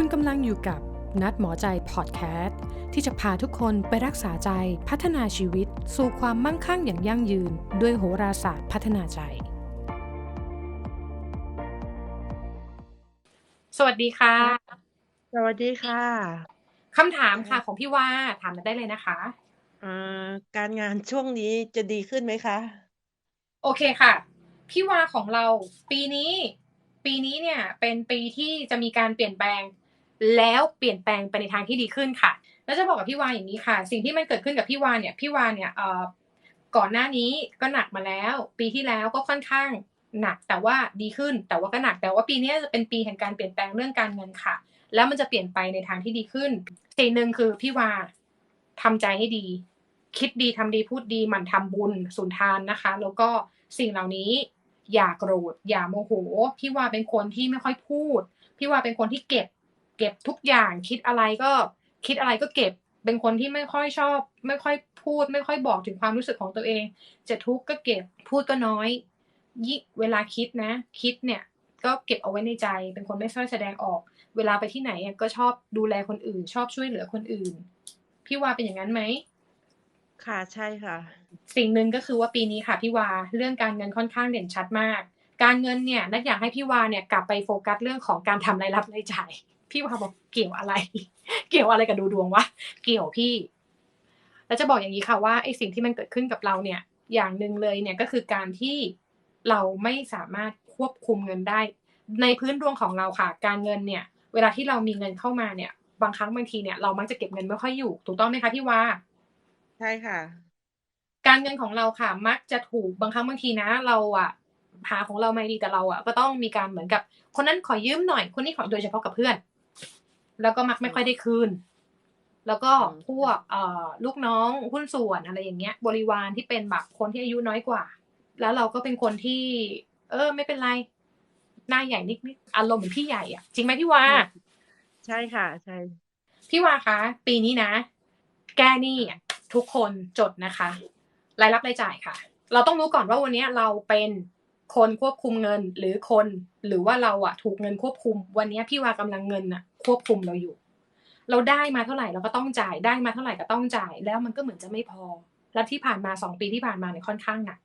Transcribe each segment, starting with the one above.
คุณกำลังอยู่กับนัดหมอใจพอดแคสต์ที่จะพาทุกคนไปรักษาใจพัฒนาชีวิต สู่ความมั่งคั่งอย่างยั่งยืน ด้วยโหราศาสตร์พัฒนาใจ สวัสดีค่ะ สวัสดีค่ะคำถามค่ะของพี่ว่าถามมาได้เลยนะคะอ่าการงานช่วงนี้จะดีขึ้นไหมคะ?โอเคค่ะ พี่วาของเรา ปีนี้ ปีนี้เนี่ย เป็นปีที่จะมีการเปลี่ยนแปลง แล้วเปลี่ยนแปลงไปในทางที่ดีขึ้นค่ะ แล้วจะบอกกับพี่วานอย่างนี้ค่ะ สิ่งที่มันเกิดขึ้นกับพี่วานเนี่ยพี่วานเนี่ยก่อนหน้านี้ก็หนักมาแล้ว ปีที่แล้วก็ค่อนข้างหนักแต่ว่าดีขึ้น แต่ว่าก็หนักแต่ว่าปีนี้จะเป็นปีแห่งการเปลี่ยนแปลงเรื่องการเงินค่ะ แล้วมันจะเปลี่ยนไปในทางที่ดีขึ้นสิ่งหนึ่งคือพี่วาทำใจให้ดี คิดดีทำดีพูดดีหมั่นทำบุญสุนทานนะคะ แล้วก็สิ่งเหล่านี้อย่าโกรธอย่าโมโหพี่วาเป็นคนที่ไม่ค่อยพูด พี่วาเป็นคนที่เก็บ เก็บทุกอย่างคิดอะไรก็คิดอะไรก็เก็บเป็นคนที่ไม่ค่อยชอบ ไม่ค่อยพูด ไม่ค่อยบอกถึงความรู้สึกของตัวเอง จะทุกข์ก็เก็บพูดก็น้อยยิ่งเวลาคิดนะ คิดเนี่ยก็เก็บเอาไว้ในใจ เป็นคนไม่ค่อยแสดงออก เวลาไปที่ไหนอะก็ชอบดูแลคนอื่น ชอบช่วยเหลือคนอื่น พี่วาเป็นอย่างงั้นไหม?ค่ะใช่ค่ะ สิ่งหนึ่งก็คือว่าปีนี้ค่ะพี่วาเรื่องการเงินค่อนข้างเด่นชัดมาก การเงินเนี่ยนัดอยากให้พี่วาเนี่ยกลับไปโฟกัสเรื่องของการทำรายรับรายจ่าย พี่วาบอกเกี่ยวอะไร เกี่ยวอะไรกับดูดวงวะเกี่ยวพี่ แล้วจะบอกอย่างงี้ค่ะว่าไอ้สิ่งที่มันเกิดขึ้นกับเราเนี่ย อย่างหนึ่งเลยเนี่ยก็คือการที่เราไม่สามารถควบคุมเงินได้ ในพื้นดวงของเราค่ะ การเงินเนี่ย เวลาที่เรามีเงินเข้ามาเนี่ย บางครั้งบางทีเนี่ยเรามักจะเก็บเงินไม่ค่อยอยู่ ถูกต้องไหมคะพี่วา?ใช่ค่ะ การเงินของเราค่ะ มักจะถูกบางครั้งบางทีนะ เราอะหาของเราไมาดีแต่เราอะก็ต้องมีการเหมือนกับ คนนั้นขอยืมหน่อยคนนี้ขอโดยเฉพาะกับเพื่อน แล้วก็มักไม่ค่อยได้คืน แล้วก็อืมพวกเอ่อลูกน้องหุ้นส่วนอะไรอย่างเงี้ย บริวารที่เป็นแบบคนที่อายุน้อยกว่า แล้วเราก็เป็นคนที่ เออ ไม่เป็นไร หน้าใหญ่นิดๆอารมณ์เหมือนพี่ใหญ่อะจริงไหมพี่วา?อืมใช่ค่ะ ใช่พี่วาคะ ปีนี้นะ แก้หนี้อะทุกคนจดนะคะ รายรับรายจ่ายค่ะ เราต้องรู้ก่อนว่าวันเนี้ยเราเป็น คนควบคุมเงินหรือคนหรือว่าเราอะถูกเงินควบคุม วันนี้พี่วากำลังเงินน่ะควบคุมเราอยู่ เราได้มาเท่าไหร่เราก็ต้องจ่ายได้มาเท่าไหร่ก็ต้องจ่าย แล้วมันก็เหมือนจะไม่พอ แล้วที่ผ่านมา2ปีที่ผ่านมาเนี่ยค่อนข้างหนัก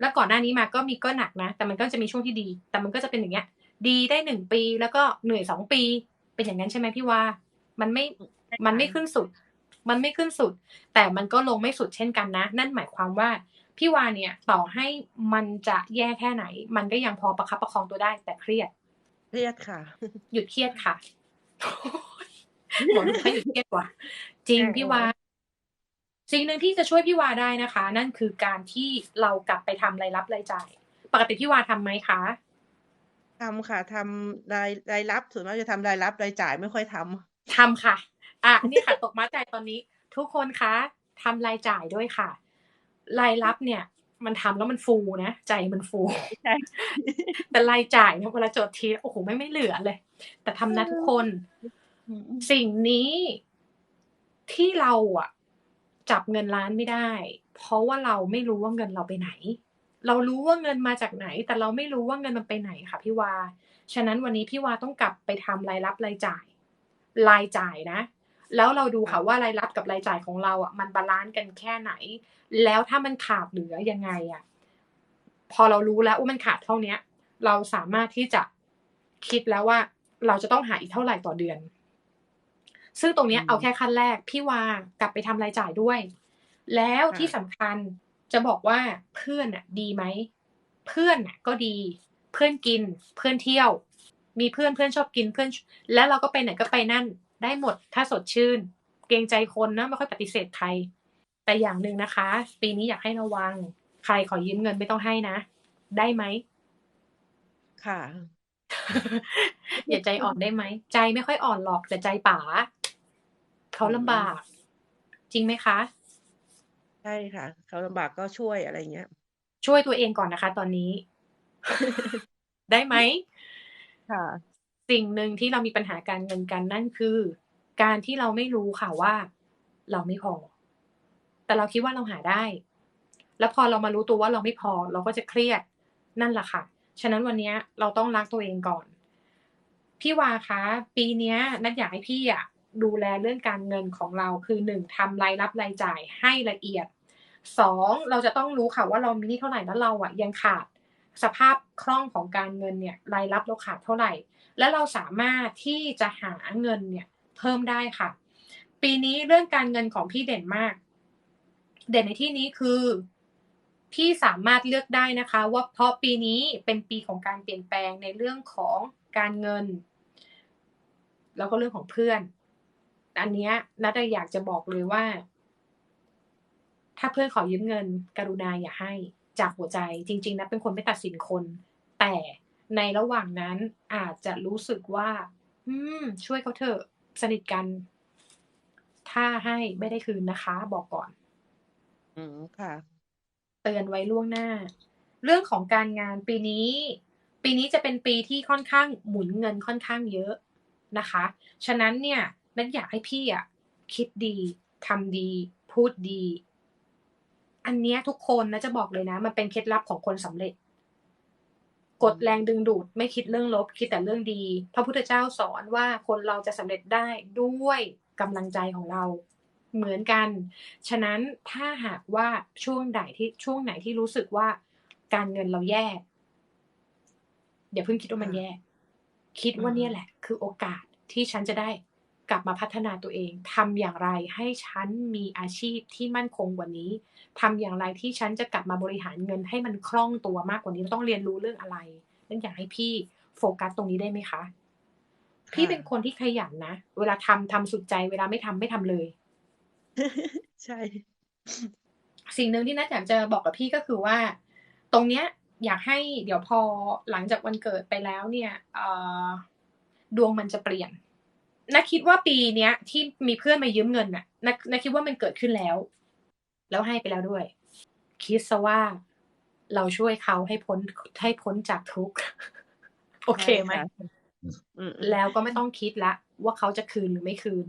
แล้วก่อนหน้านี้มาก็มีก็หนักนะ แต่มันก็จะมีช่วงที่ดี แต่มันก็จะเป็นอย่างเงี้ย ดีได้1ปีแล้วก็เหนื่อย2ปี เป็นอย่างงั้นใช่ไหมพี่วา?มันไม่มันไม่ขึ้นสุด มันไม่ขึ้นสุด แต่มันก็ลงไม่สุดเช่นกันนะ นั่นหมายความว่า พี่วาเนี่ยต่อให้มันจะแย่แค่ไหน มันก็ยังพอประคับประคองตัวได้แต่เครียด เครียดค่ะ หยุดเครียดค่ะบอกลูกให้หยุดเครียดว่ะจริงใช่พี่ค่ะวาสิ่งหนึ่งที่จะช่วยพี่วาได้นะคะ นั่นคือการที่เรากลับไปทำรายรับรายจ่าย ปกติพี่วาทำไหมคะ?ทำค่ะทำรายรายรับส่วนมากจะทำรายรับรายจ่ายไม่ค่อยทำทำค่ะอานี่ค่ะตบม้าใจตอนนี้ ทุกคนคะทำรายจ่ายด้วยค่ะ รายรับเนี่ย มันทำแล้วมันฟูนะใจมันฟูใช่แต่รายจ่ายเนี่ยเวลาจดทีโอ้โฮแม่งไม่เหลือเลย แต่ทำนะทุกคนอืมสิ่งนี้ที่เราอะจับเงินล้านไม่ได้ เพราะว่าเราไม่รู้ว่าเงินเราไปไหน เรารู้ว่าเงินมาจากไหน แต่เราไม่รู้ว่าเงินมันไปไหนค่ะพี่วาฉะนั้นวันนี้พี่วาต้องกลับไปทำรายรับรายจ่าย รายจ่ายนะ แล้วเราดูค่ค่ะะว่ารายรับกับรายจ่ายของเราอะมันบาลันซ์กันแค่ไหน แล้วถ้ามันขาดเหลือยังไงอะพอเรารู้แล้วว่ามันขาดเท่าเนี้ย เราสามารถที่จะคิดแล้วว่า เราจะต้องหาอีกเท่าไรต่อเดือน ซึ่งตรงอืเนี้ยเอามแค่ขั้นแรก พี่วากลับไปทำรายจ่ายด้วย แล้วค่ที่ะสำคัญจะบอกว่าเพื่อนน่ะ ดีไหมเพื่อนน่ะ ก็ดี เพื่อนกิน เพื่อนเที่ยว มีเพื่อนเพื่อนชอบกินเพื่อนชแล้วเราก็ไปไหนก็ไปนั่น ได้หมดถ้าสดชื่น เกรงใจคนนะไม่ค่อยปฏิเสธใคร แต่อย่างหนึ่งนะคะ ปีนี้อยากให้ระวัง ใครขอยืมเงินไม่ต้องให้นะ ได้ไหม?ค่ะ อย่าใจอ่อนได้ไหม?ใจไม่ค่อยอ่อนหรอกแต่ใจป๋าเขาลำบาก จริงไหมคะ?ใช่ค่ะ เขาลำบากก็ช่วยอะไรอย่างเงี้ย ช่วยตัวเองก่อนนะคะ ตอนนี้ ได้ไหม?ค่ะ สิ่งหนึ่งที่เรามีปัญหาการเงินกันนั่นคือ การที่เราไม่รู้ค่ะว่า เราไม่พอ แต่เราคิดว่าเราหาได้ แล้วพอเรามารู้ตัวว่าเราไม่พอ เราก็จะเครียดนั่นแหละค่ะ ฉะนั้นวันนี้เราต้องรักตัวเองก่อน พี่วาคะปีนี้นัดอยากให้พี่อะดูแลเรื่องการเงินของเราคือหนึ่งทำรายรับรายจ่ายให้ละเอียดสองเราจะต้องรู้ค่ะว่าเรามีนี้เท่าไหร่แล้วเราอะยังขาดสภาพคล่องของการเงินเนี่ยรายรับเราขาดเท่าไหร่ และเราสามารถที่จะหาเงินเนี่ยเพิ่มได้ค่ะ ปีนี้เรื่องการเงินของพี่เด่นมาก เด่นในที่นี้คือพี่สามารถเลือกได้นะคะ ว่าเพราะปีนี้เป็นปีของการเปลี่ยนแปลงในเรื่องของการเงิน แล้วก็เรื่องของเพื่อน อันนี้นัดอยากจะบอกเลยว่า ถ้าเพื่อนขอยืมเงิน กรุณาอย่าให้จากหัวใจ จริง ๆนะเป็นคนไม่ตัดสินคน แต่ ในระหว่างนั้นอาจจะรู้สึกว่า อืม ช่วยเขาเถอะสนิทกัน ถ้าให้ไม่ได้คืนนะคะ บอกก่อน อืมค่ะ เตือนไว้ล่วงหน้า เรื่องของการงานปีนี้ ปีนี้จะเป็นปีที่ค่อนข้างหมุนเงินค่อนข้างเยอะนะคะ ฉะนั้นเนี่ยนัดอยากให้พี่อะคิดดีทำดี พูดดี อันเนี้ยทุกคนนะจะบอกเลยนะ มันเป็นเคล็ดลับของคนสำเร็จ กดแรงดึงดูดไม่คิดเรื่องลบ คิดแต่เรื่องดี พระพุทธเจ้าสอนว่าคนเราจะสำเร็จได้ด้วยกำลังใจของเราเหมือนกัน ฉะนั้นถ้าหากว่าช่วงไหนที่ช่วงไหนที่รู้สึกว่าการเงินเราแย่อย่าเพิ่งคิดว่ามันแย่ คิดว่าเนี่ยแหละ คือโอกาสที่ฉันจะได้ กลับมาพัฒนาตัวเองทำอย่างไรให้ฉันมีอาชีพที่มั่นคงกว่านี้ทำอย่างไรที่ฉันจะกลับมาบริหารเงินให้มันคล่องตัวมากกว่านี้ต้องเรียนรู้เรื่องอะไรนั่นอยากให้พี่โฟกัสตรงนี้ได้ไหมคะ พี่เป็นคนที่ขยันนะ เวลาทำทำสุดใจ เวลาไม่ทำไม่ทำเลย ใช่ สิ่งหนึ่งที่นัทอยากจะบอกกับพี่ก็คือว่า ตรงเนี้ย อยากให้เดี๋ยวพอหลังจากวันเกิดไปแล้วเนี่ยเอ่อดวงมันจะเปลี่ยน นักคิดว่าปีเนี้ย ที่มีเพื่อนมายืมเงินน่ะนักนักคิดว่ามันเกิดขึ้นแล้ว แล้วให้ไปแล้วด้วย คิดซะว่าเราช่วยเขาให้พ้นให้พ้นจากทุกข์โอเคไหมใช่ค่ะอืมแล้วก็ไม่ต้องคิดละว่าเขาจะคืนหรือไม่คืน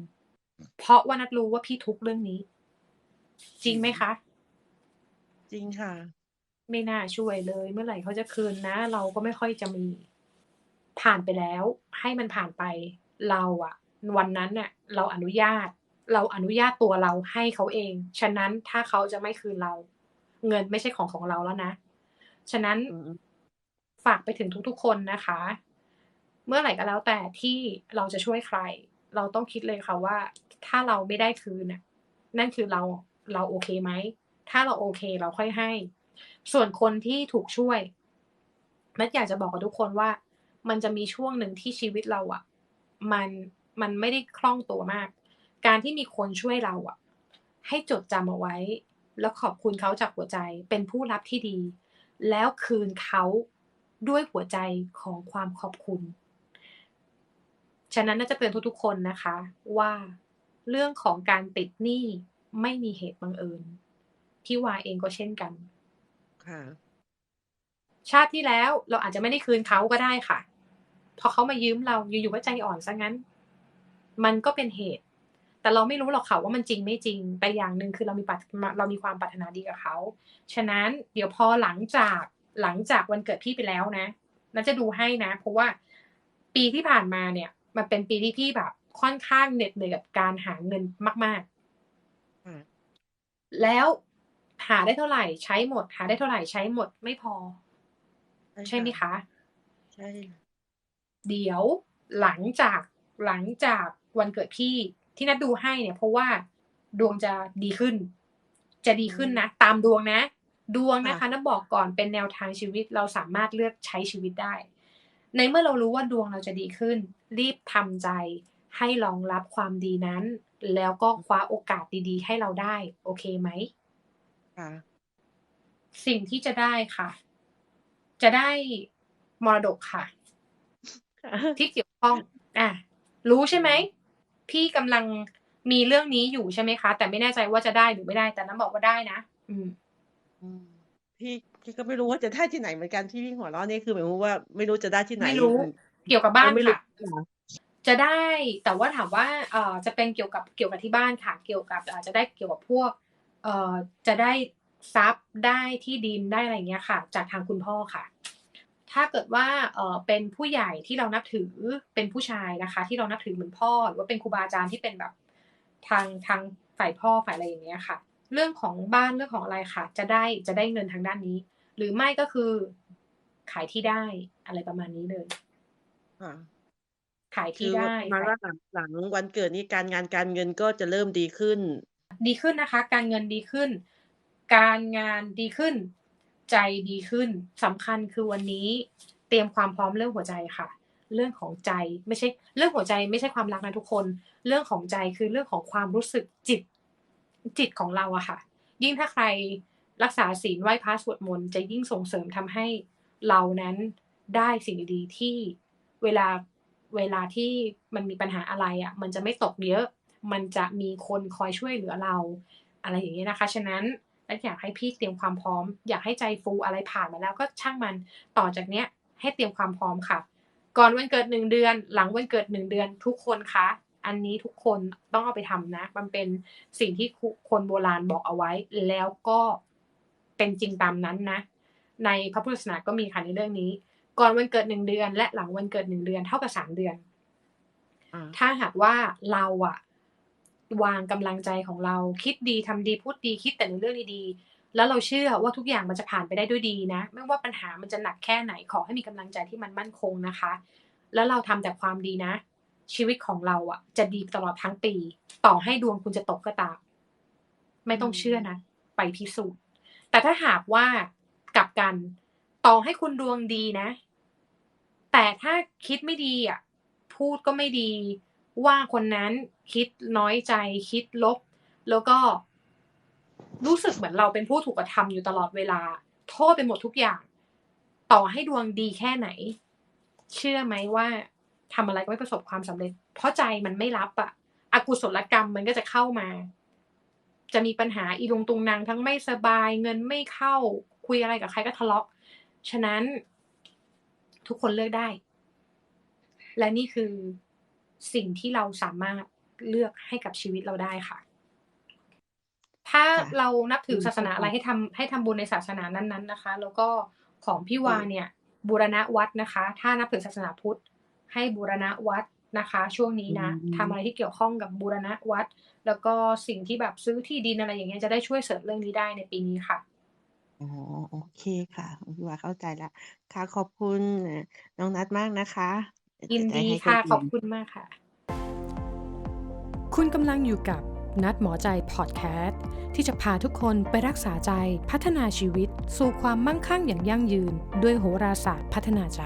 เพราะว่านัดรู้ว่าพี่ทุกข์เรื่องนี้ จริงไหมคะ จริงค่ะ ไม่น่าช่วยเลย เมื่อไหร่เขาจะคืนนะ เราก็ไม่ค่อยจะมีผ่านไปแล้ว ให้มันผ่านไป เราอะ วันนั้นเนี่ยเราอนุญาต เราอนุญาตตัวเราให้เขาเอง ฉะนั้นถ้าเขาจะไม่คืนเรา เงินไม่ใช่ของของเราแล้วนะ ฉะนั้นอืมฝากไปถึงทุกๆคนนะคะ เมื่อไหร่ก็แล้วแต่ที่เราจะช่วยใคร เราต้องคิดเลยค่ะว่า ถ้าเราไม่ได้คืนน่ะ นั่นคือเราเราโอเคไหม ถ้าเราโอเคเราค่อยให้ ส่วนคนที่ถูกช่วยแมทอยากจะบอกกับทุกคนว่า มันจะมีช่วงหนึ่งที่ชีวิตเราอะ่ะ มัน มันไม่ได้คล่องตัวมาก การที่มีคนช่วยเราอะ่ะ ให้จดจำเอาไว้ แล้วขอบคุณเขาจากหัวใจเป็นผู้รับที่ดี แล้วคืนเขาด้วยหัวใจของความขอบคุณ ฉะนั้นน่าจะเตือนทุกๆคนนะคะ ว่าเรื่องของการติดหนี้ไม่มีเหตุบังเอิญพี่วาเองก็เช่นกันค่ะชาติที่แล้วเราอาจจะไม่ได้คืนเขาก็ได้ค่ะ พอเขามายืมเราอยู่ๆก็ใจอ่อนซะงั้น มันก็เป็นเหตุ แต่เราไม่รู้หรอกค่ะว่ามันจริงไม่จริง แต่อย่างหนึ่งคือเรามีปัตเรามีความปรารถนาดีกับเขา ฉะนั้นเดี๋ยวพอหลังจากหลังจากวันเกิดพี่ไปแล้วนะนันจะดูให้นะ เพราะว่าปีที่ผ่านมาเนี่ย มันเป็นปีที่พี่แบบค่อนข้างเหน็ดเหนื่อยกับการหาเงินมากค่ะๆแล้วหาได้เท่าไหร่ใช้หมด หาได้เท่าไหร่ใช้หมดไม่พอ ใช่ไหมคะ ใช่ เดี๋ยวหลังจากหลังจาก วันเกิดพี่ที่นัดดูให้เนี่ย เพราะว่าดวงจะดีขึ้น จะดีขึ้นนะ ตามดวงนะ ดวงนะคะนัดบอกก่อนเป็นแนวทางชีวิตเราสามารถเลือกใช้ชีวิตได้ ในเมื่อเรารู้ว่าดวงเราจะดีขึ้น รีบทำใจให้รองรับความดีนั้น แล้วก็คว้าโอกาสดีๆ ให้เราได้ โอเคไหมค่ะสิ่งที่จะได้ค่ะ จะได้มรดกค่ะค่ะ ที่เกี่ยวข้อง อะ รู้ใช่ไหม พี่กำลังมีเรื่องนี้อยู่ใช่ไหมคะ แต่ไม่แน่ใจว่าจะได้หรือไม่ได้ แต่น้ำบอกว่าได้นะอืมอืมพี่พี่ก็ไม่รู้ว่าจะได้ที่ไหนเหมือนกันที่พี่หัวเราะนี่คือหมายความว่าไม่รู้จะได้ที่ไหนไม่รู้อืมเกี่ยวกับบ้านไม่รู้ค่ะจะได้แต่ว่าถามว่าเอ่อจะเป็นเกี่ยวกับเกี่ยวกับที่บ้านค่ะ เกี่ยวกับอาจจะได้เกี่ยวกับพวกเอ่อจะได้ทรัพย์ได้ที่ดินได้อะไรเงี้ยค่ะ จากทางคุณพ่อค่ะ ถ้าเกิดว่าเออเป็นผู้ใหญ่ที่เรานับถือเป็นผู้ชายนะคะ ที่เรานับถือเหมือนพ่อ หรือว่าเป็นครูบาอาจารย์ที่เป็นแบบทางทางฝ่ายพ่อฝ่ายอะไรอย่างเงี้ยค่ะ เรื่องของบ้านเรื่องของอะไรค่ะ จะได้จะได้เงินทางด้านนี้ หรือไม่ก็คือขายที่ได้อะไรประมาณนี้เลยค่ะขายคืที่อได้ประมาณว่าหลังหลังวันเกิดนี้การงานการเงินก็จะเริ่มดีขึ้น ดีขึ้นนะคะ การเงินดีขึ้น การงานดีขึ้น ใจดีขึ้นสำคัญคือวันนี้เตรียมความพร้อมเรื่องหัวใจค่ะ เรื่องของใจไม่ใช่เรื่องหัวใจไม่ใช่ความรักนะทุกคน เรื่องของใจคือเรื่องของความรู้สึกจิตจิตของเราอะค่ะ ยิ่งถ้าใครรักษาศีลไหว้พระสวดมนต์จะยิ่งส่งเสริมทำให้เรานั้นได้สิ่งดีๆที่เวลาเวลาที่มันมีปัญหาอะไรอะมันจะไม่ตกเยอะ มันจะมีคนคอยช่วยเหลือเรา อะไรอย่างนี้ยนะคะ ฉะนั้น และอยากให้พี่เตรียมความพร้อม อยากให้ใจฟูอะไรผ่านมาแล้วก็ช่างมันต่อจากเนี้ยให้เตรียมความพร้อมค่ะ ก่อนวันเกิดหนึ่งเดือน หลังวันเกิดหนึ่งเดือนทุกคนคะอันนี้ทุกคนต้องเอาไปทำนะ มันเป็นสิ่งที่คนโบราณบอกเอาไว้ แล้วก็เป็นจริงตามนั้นนะ ในพระพุทธศาสนาก็มีค่ะในเรื่องนี้ ก่อนวันเกิดหนึ่งเดือน และหลังวันเกิดหนึ่งเดือนเท่ากับสามเดือนอ่าถ้าหากว่าเราอะ วางกำลังใจของเราคิดดีทำดีพูดดีคิดแต่ในเรื่องดีๆแล้วเราเชื่อว่าทุกอย่างมันจะผ่านไปได้ด้วยดีนะ ไม่ว่าปัญหามันจะหนักแค่ไหนขอให้มีกำลังใจที่มันมั่นคงนะคะ แล้วเราทำแต่ความดีนะ ชีวิตของเราอะ จะดีตลอดทั้งปี ต่อให้ดวงคุณจะตกก็ตามไม่ต้องเชื่อนะไปพิสูจน์ แต่ถ้าหากว่ากลับกันต่อให้คุณดวงดีนะ แต่ถ้าคิดไม่ดีอะ พูดก็ไม่ดี ว่าคนนั้นคิดน้อยใจคิดลบ แล้วก็รู้สึกเหมือนเราเป็นผู้ถูกกระทำอยู่ตลอดเวลา โทษไปหมดทุกอย่าง ต่อให้ดวงดีแค่ไหน เชื่อไหมว่าทำอะไรก็ไม่ประสบความสำเร็จ เพราะใจมันไม่รับอะอกุศลกรรมมันก็จะเข้ามา จะมีปัญหาอีลุงตุงนางทั้งไม่สบายเงินไม่เข้า คุยอะไรกับใครก็ทะเลาะ ฉะนั้นทุกคนเลือกได้ และนี่คือ สิ่งที่เราสามารถเลือกให้กับชีวิตเราได้ค่ะ ถ้าค่ะเรานับถืออืมศาสนาอะไรให้ทำให้ทำบุญในศาสนานั้น ๆนะคะ แล้วก็ของพี่วาเนี่ย บูรณะวัดนะคะ ถ้านับถือศาสนาพุทธ ให้บูรณะวัดนะคะ ช่วงนี้นะอืมทำอะไรที่เกี่ยวข้องกับบูรณะวัด แล้วก็สิ่งที่แบบซื้อที่ดินอะไรอย่างเงี้ยจะได้ช่วยเสริมเรื่องนี้ได้ในปีนี้ค่ะอ๋อโอเคค่ะพี่ว่าเข้าใจละค่ะขอบคุณน้องนัดมากนะคะ ยินดีค่ะ ขอบคุณมากค่ะ คุณกำลังอยู่กับนัดหมอใจพอดแคสต์ที่จะพาทุกคนไปรักษาใจพัฒนาชีวิต สู่ความมั่งคั่งอย่างยั่งยืน ด้วยโหราศาสตร์พัฒนาใจ